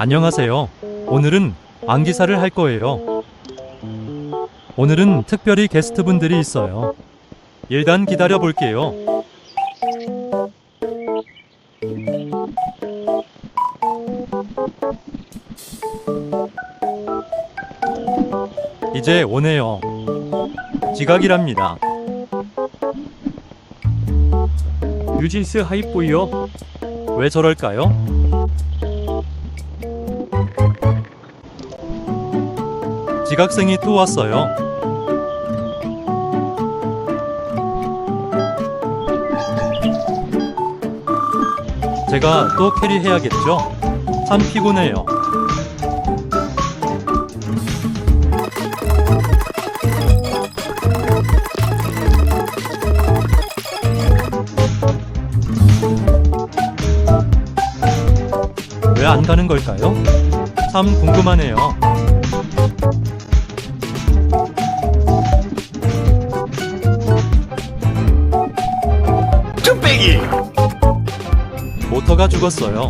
안녕하세요. 오늘은 안기사를 할 거예요. 오늘은 특별히 게스트분들이 있어요. 일단 기다려 볼게요. 이제 오네요. 지각이랍니다. 뉴진스 하이보이요. 왜 저럴까요? 지각생이 또 왔어요. 제가 또 캐리해야겠죠? 참 피곤해요. 왜 안 가는 걸까요? 참 궁금하네요. 모터가 죽었어요.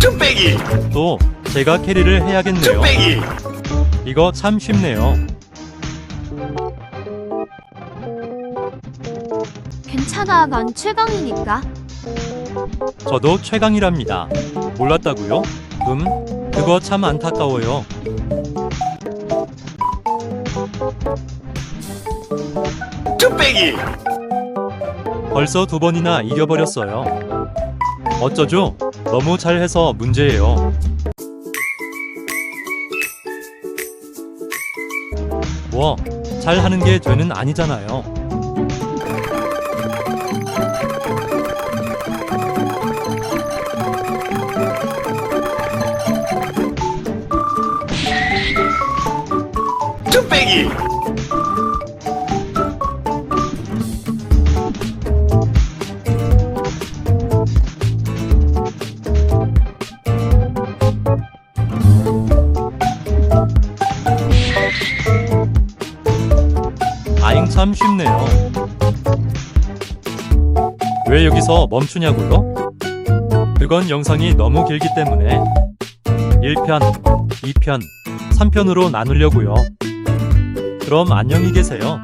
뚝배기. 또 제가 캐리를 해야겠네요. 뚝배기. 이거 참 쉽네요. 괜찮아, 넌 최강이니까. 저도 최강이랍니다. 몰랐다고요? 음, 그거 참 안타까워요. 뚝배기. 벌써 두 번이나 이겨버렸어요. 어쩌죠? 너무 잘해서 문제예요. 뭐, 잘하는 게 죄는 아니잖아요. 뚝배기. 참 쉽네요. 왜 여기서 멈추냐고요? 그건 영상이 너무 길기 때문에 1편, 2편, 3편으로 나누려고요. 그럼 안녕히 계세요.